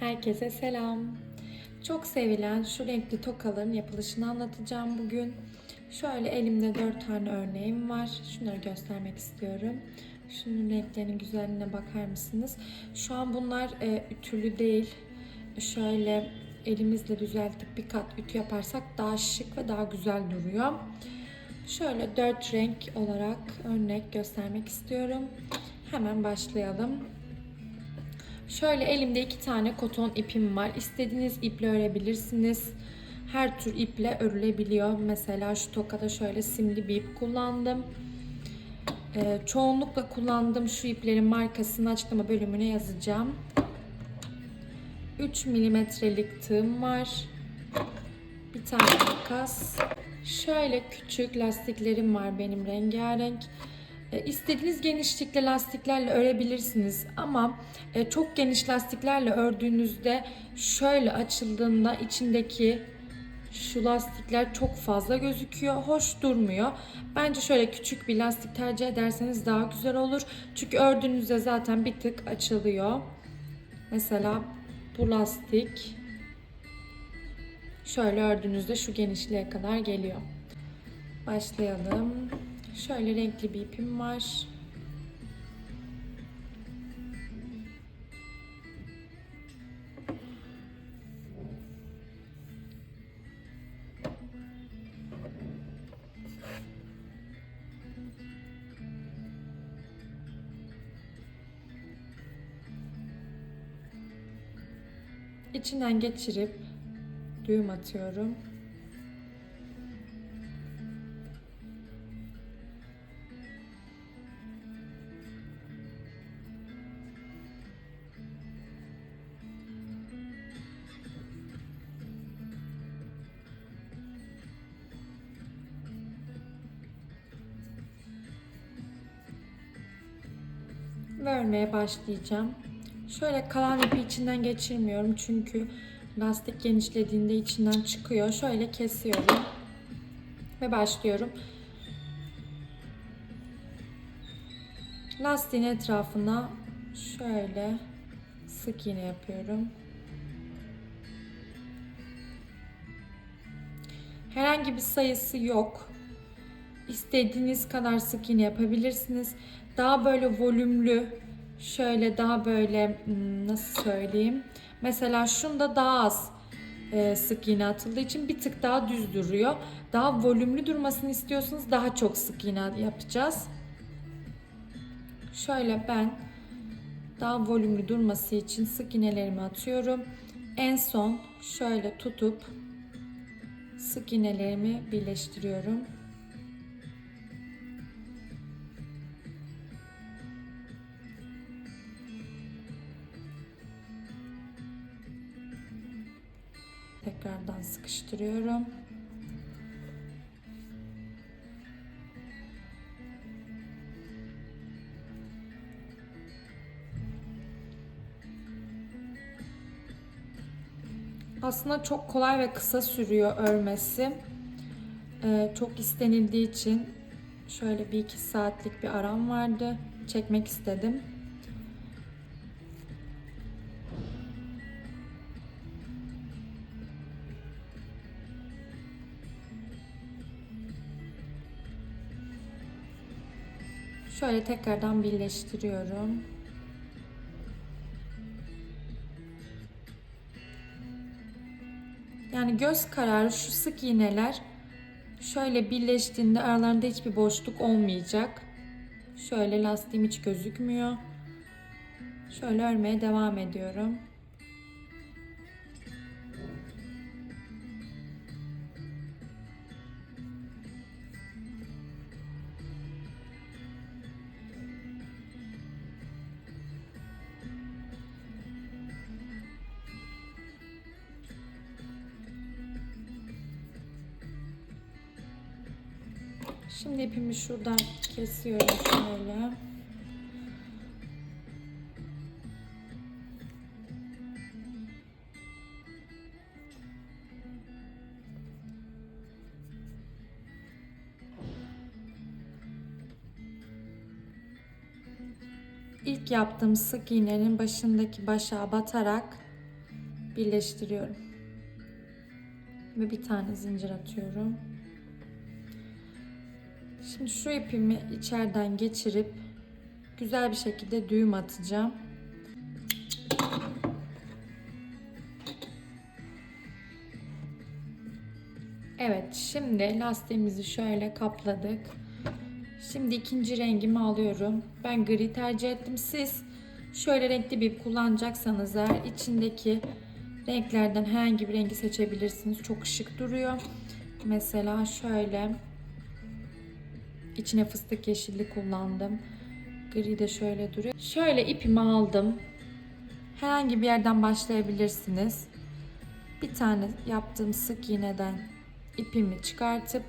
Herkese selam. Çok sevilen şu renkli tokaların yapılışını anlatacağım bugün. Şöyle elimde 4 tane örneğim var. Şunları göstermek istiyorum. Şunun renklerinin güzelliğine bakar mısınız? Şu an bunlar e, ütülü değil. Şöyle elimizle düzeltip bir kat ütü yaparsak daha şık ve daha güzel duruyor. Şöyle 4 renk olarak örnek göstermek istiyorum. Hemen başlayalım. Şöyle elimde iki tane koton ipim var. İstediğiniz iple örebilirsiniz. Her tür iple örülebiliyor. Mesela şu tokada şöyle simli bir ip kullandım. Ee, çoğunlukla kullandığım şu iplerin markasını açıklama bölümüne yazacağım. 3 milimetrelik tığım var. Bir tane makas. Şöyle küçük lastiklerim var benim rengarenk. E, İstediğiniz genişlikte lastiklerle örebilirsiniz ama e, çok geniş lastiklerle ördüğünüzde şöyle açıldığında içindeki şu lastikler çok fazla gözüküyor. Hoş durmuyor. Bence şöyle küçük bir lastik tercih ederseniz daha güzel olur. Çünkü ördüğünüzde zaten bir tık açılıyor. Mesela bu lastik şöyle ördüğünüzde şu genişliğe kadar geliyor. Başlayalım. Şöyle renkli bir ipim var. İçinden geçirip düğüm atıyorum. Örmeye başlayacağım. Şöyle kalan ipi içinden geçirmiyorum çünkü lastik genişlediğinde içinden çıkıyor. Şöyle kesiyorum ve başlıyorum. Lastiğin etrafına şöyle sık iğne yapıyorum. Herhangi bir sayısı yok. İstediğiniz kadar sık iğne yapabilirsiniz. Daha böyle volümlü, şöyle daha böyle hmm, nasıl söyleyeyim? Mesela şunda daha az sık iğne atıldığı için bir tık daha düz duruyor. Daha volümlü durmasını istiyorsanız daha çok sık iğne yapacağız. Şöyle ben daha volümlü durması için sık iğnelerimi atıyorum. En son şöyle tutup sık iğnelerimi birleştiriyorum. Tekrardan sıkıştırıyorum. Aslında çok kolay ve kısa sürüyor örmesi. Ee, çok istenildiği için şöyle bir iki saatlik bir aram vardı. Çekmek istedim. Şöyle tekrardan birleştiriyorum. Yani göz kararı şu sık iğneler şöyle birleştiğinde aralarında hiçbir boşluk olmayacak. Şöyle lastiğim hiç gözükmüyor. Şöyle örmeye devam ediyorum. Şimdi ipimi şuradan kesiyorum şöyle. İlk yaptığım sık iğnenin başındaki başa batarak birleştiriyorum. Ve bir tane zincir atıyorum. Şimdi şu ipimi içeriden geçirip güzel bir şekilde düğüm atacağım. Evet, şimdi lastiğimizi şöyle kapladık. Şimdi ikinci rengimi alıyorum. Ben gri tercih ettim. Siz şöyle renkli bir kullanacaksanız eğer içindeki renklerden herhangi bir rengi seçebilirsiniz. Çok şık duruyor. Mesela şöyle içine fıstık yeşilli kullandım. Gri de şöyle duruyor. Şöyle ipimi aldım. Herhangi bir yerden başlayabilirsiniz. Bir tane yaptığım sık iğneden ipimi çıkartıp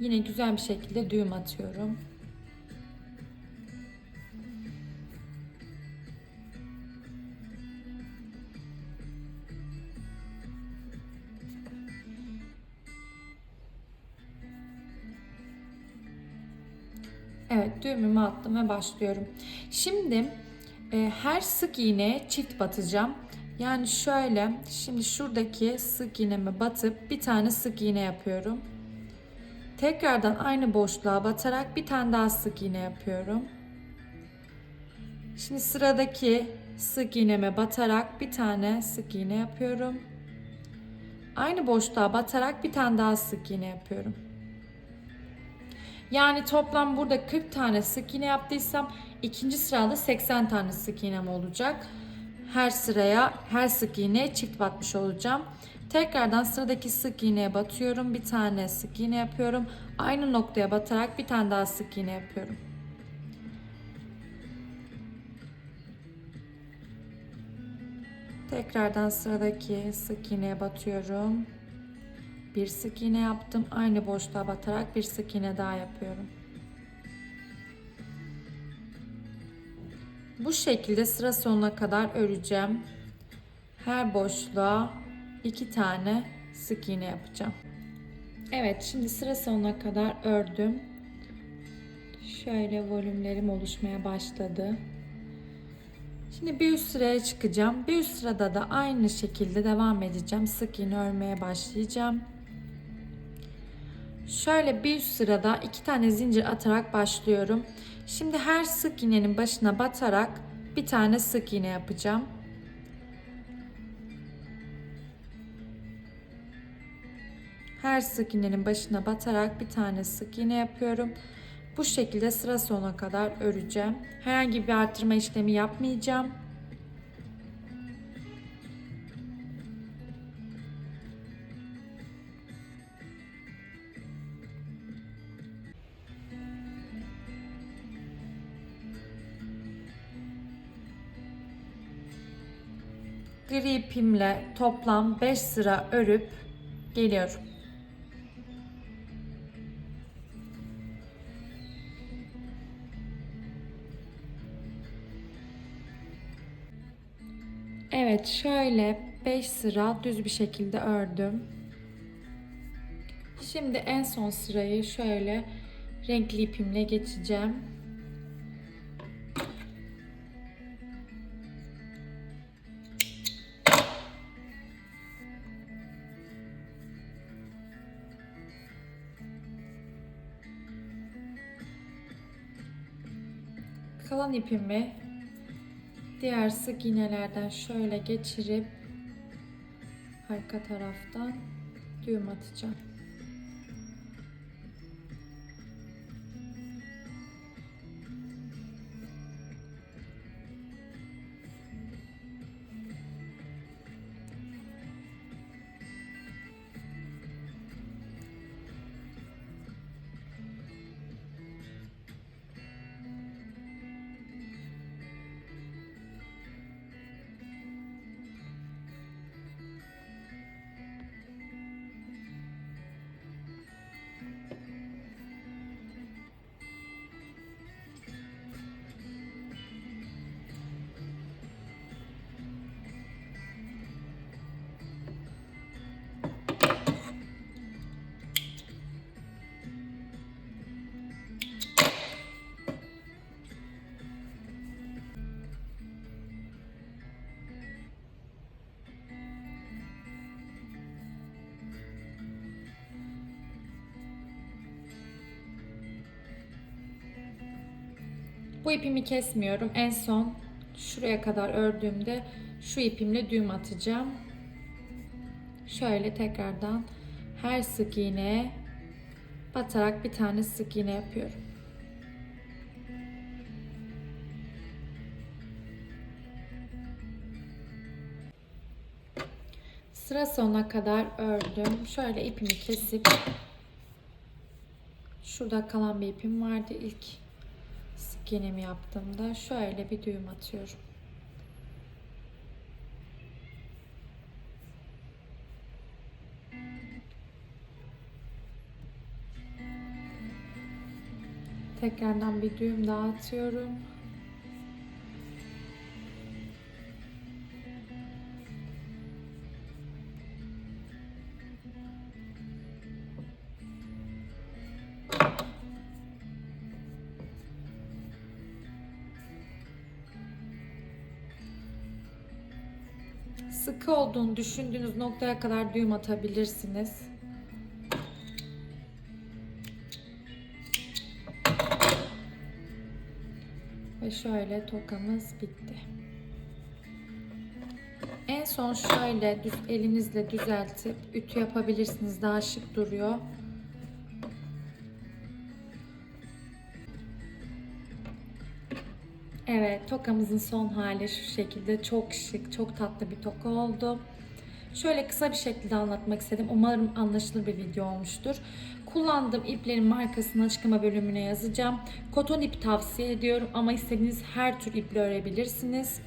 yine güzel bir şekilde düğüm atıyorum. Evet düğümümü attım ve başlıyorum. Şimdi e, her sık iğneye çift batacağım. Yani şöyle şimdi şuradaki sık iğneme batıp bir tane sık iğne yapıyorum. Tekrardan aynı boşluğa batarak bir tane daha sık iğne yapıyorum. Şimdi sıradaki sık iğneme batarak bir tane sık iğne yapıyorum. Aynı boşluğa batarak bir tane daha sık iğne yapıyorum. Yani toplam burada 40 tane sık iğne yaptıysam ikinci sırada 80 tane sık iğnem olacak. Her sıraya her sık iğneye çift batmış olacağım. Tekrardan sıradaki sık iğneye batıyorum. Bir tane sık iğne yapıyorum. Aynı noktaya batarak bir tane daha sık iğne yapıyorum. Tekrardan sıradaki sık iğneye batıyorum. Bir sık iğne yaptım. Aynı boşluğa batarak bir sık iğne daha yapıyorum. Bu şekilde sıra sonuna kadar öreceğim. Her boşluğa iki tane sık iğne yapacağım. Evet şimdi sıra sonuna kadar ördüm. Şöyle volümlerim oluşmaya başladı. Şimdi bir üst sıraya çıkacağım. Bir üst sırada da aynı şekilde devam edeceğim. Sık iğne örmeye başlayacağım. Şöyle bir sırada iki tane zincir atarak başlıyorum. Şimdi her sık iğnenin başına batarak bir tane sık iğne yapacağım. Her sık iğnenin başına batarak bir tane sık iğne yapıyorum. Bu şekilde sıra sonuna kadar öreceğim. Herhangi bir artırma işlemi yapmayacağım. Gri ipimle toplam 5 sıra örüp geliyorum. Evet şöyle 5 sıra düz bir şekilde ördüm. Şimdi en son sırayı şöyle renkli ipimle geçeceğim. Kalan ipimi diğer sık iğnelerden şöyle geçirip arka taraftan düğüm atacağım. Bu ipimi kesmiyorum. En son şuraya kadar ördüğümde şu ipimle düğüm atacağım. Şöyle tekrardan her sık iğneye batarak bir tane sık iğne yapıyorum. Sıra sonuna kadar ördüm. Şöyle ipimi kesip şurada kalan bir ipim vardı ilk iğnemi yaptığımda şöyle bir düğüm atıyorum. Tekrardan bir düğüm daha atıyorum. Sıkı olduğunu düşündüğünüz noktaya kadar düğüm atabilirsiniz. Ve şöyle tokamız bitti. En son şöyle düz elinizle düzeltip ütü yapabilirsiniz. Daha şık duruyor. Evet, tokamızın son hali şu şekilde. Çok şık, çok tatlı bir toka oldu. Şöyle kısa bir şekilde anlatmak istedim. Umarım anlaşılır bir video olmuştur. Kullandığım iplerin markasını açıklama bölümüne yazacağım. Koton ip tavsiye ediyorum ama istediğiniz her tür iple örebilirsiniz.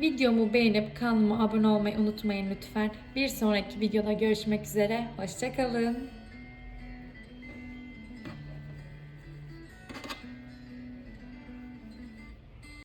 Videomu beğenip kanalıma abone olmayı unutmayın lütfen. Bir sonraki videoda görüşmek üzere. Hoşçakalın.